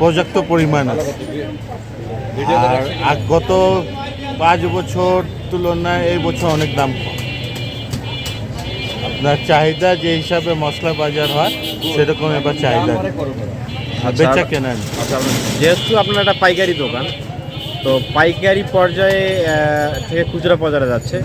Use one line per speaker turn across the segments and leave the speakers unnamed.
পর্যাপ্ত পরিমাণ আছে। আর গত পাঁচ বছর তুলনায় এই বছর অনেক দাম কম। আপনার চাহিদা যে হিসাবে মশলা বাজার হয় সেরকম এবার চাহিদা আর বেচা কেনা
আচ্ছা যেহেতু আপনার একটা পাইকারি দোকান তো পাইকারি পর্যায়ে থেকে খুচরা বাজারে যাচ্ছে।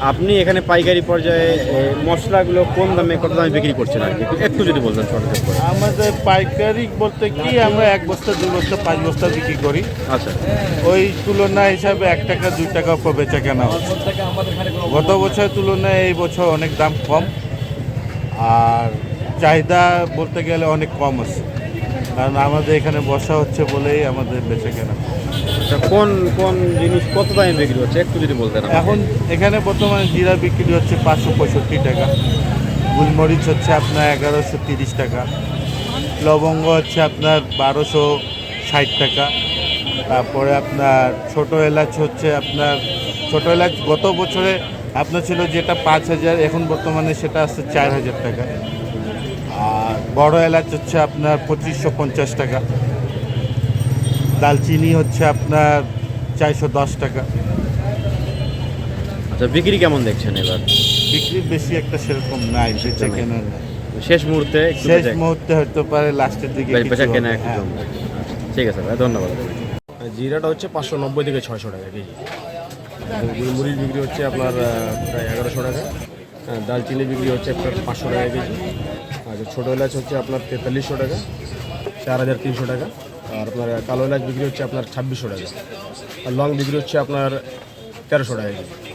আপনি এখানে পাইকারি পর্যায়ে মশলাগুলো কোন দামে কত দামে বিক্রি করছেন আর কি? একটু- যদি বলতেন করে
আমাদের পাইকারি বলতে কি আমরা এক বস্তা দুই বস্তা পাঁচ বস্তা বিক্রি করি।
আচ্ছা।
ওই তুলনা হিসাবে এক টাকা দুই টাকা বেচা কেনা গত বছরের তুলনায় এই বছর অনেক দাম কম। আর চাহিদা বলতে গেলে অনেক কম আছে। কারণ আমাদের এখানে বসা হচ্ছে বলেই আমাদের বেঁচে কেনা।
কোন কোন জিনিস কত দামে বিক্রি হচ্ছে? একটু যদি বলতেন।
এখন এখানে বর্তমানে জিরা বিক্রি হচ্ছে পাঁচশো পঁয়ষট্টি টাকা। গুলমরিচ হচ্ছে আপনার এগারোশো তিরিশ টাকা। লবঙ্গ হচ্ছে আপনার বারোশো ষাট টাকা। তারপরে আপনার ছোট এলাচ হচ্ছে আপনার ছোট এলাচ গত বছরে আপনার ছিল যেটা পাঁচ হাজার এখন বর্তমানে সেটা আসছে চার হাজার টাকা। আর বড় এলাচ হচ্ছে আপনার পঁচিশশো পঞ্চাশ টাকা। দালচিনি হচ্ছে আপনার চারশো দশ টাকা।
আচ্ছা বিক্রি কেমন দেখছেন এবার?
বিক্রি বেশি একটা সেরকম নাই বেচা
নাই।
কেনা নাই।
শেষ মুহূর্তে
শেষ মুহূর্তে হতে পারে লাস্টের দিকে
বেচা কেনা একটু
হ্যাঁ।
ঠিক আছে ভাই ধন্যবাদ।
জিরাটা হচ্ছে পাঁচশো নব্বই থেকে ছয়শো টাকা কেজি। মুড়ির বিক্রি হচ্ছে আপনার প্রায় এগারোশো টাকা। দালচিনি বিক্রি হচ্ছে আপনার পাঁচশো টাকা কেজি। আর ছোটো এলাচ হচ্ছে আপনার তেতাল্লিশশো টাকা, চার হাজার তিনশো টাকা। আর আপনার কালো এলাচ বিক্রি হচ্ছে আপনার ছাব্বিশশো টাকা। আর লং বিক্রি হচ্ছে আপনার তেরোশো টাকা কেজি।